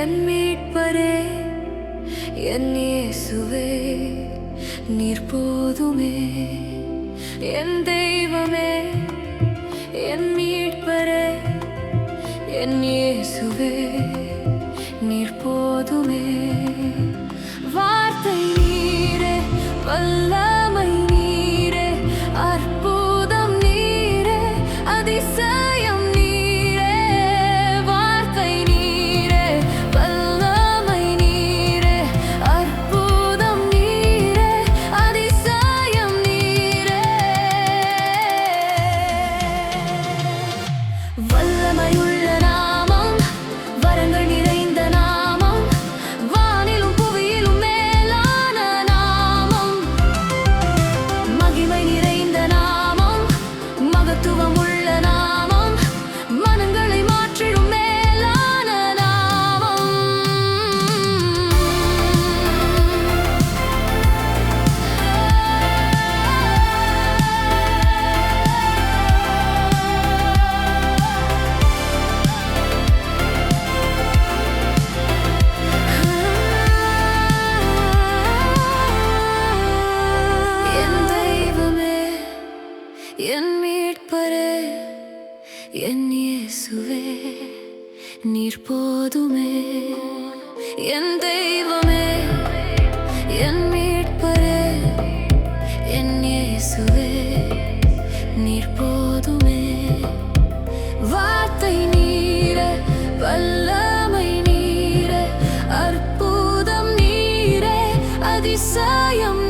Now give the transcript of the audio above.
என் மீட்பரே என் இயேசுவே நீர் போதுமே. என் தெய்வமே என் மீட்பரே என் இயேசுவே. கேட்பரே என் இயேசுவே நீர் போதுமே என் தெய்வமே என் மீட்பரே என் இயேசுவே நீர் போதுமே வார்த்தை நீர வல்லமை அற்புதம் நீரே அதிசயம்